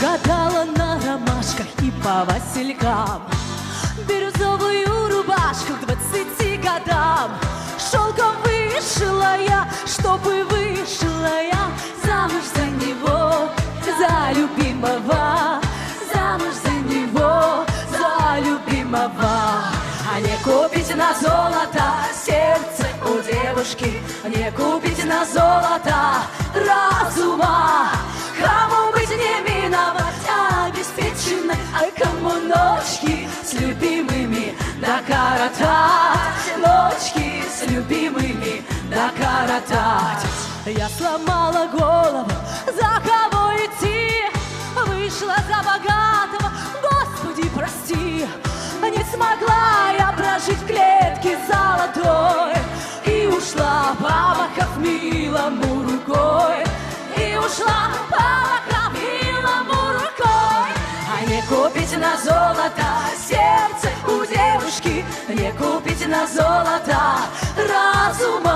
гадала на ромашках и по василькам. Бирюзовую рубашку к двадцати годам. Шелком вышила я, чтобы вышла я Замуж за него, за любимого. Замуж за него, за любимого. А не купить на золото сердце у девушки Не купить на золото разума любимыми. Докоротать Ночки с любимыми. Докоротать Я сломала голову, за кого идти? Вышла за богатого, Господи, прости. Не смогла я прожить в клетке золотой И ушла, помахав милому рукой. И ушла, помахав милому рукой. А не купить на золото золото разума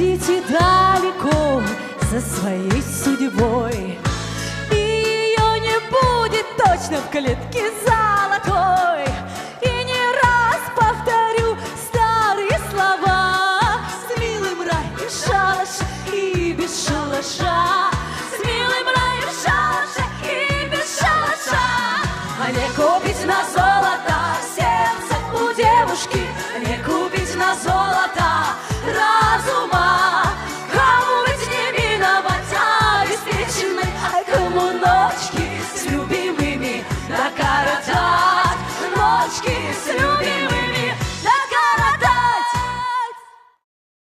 уйдите далеко за своей судьбой. И ее не будет точно в клетке золотой. И не раз повторю старые слова. С милым рай и шалаш, и без шалаша. С милым раем шалаше и без шалаша. А не купить на золото Snoopy, Snoopy.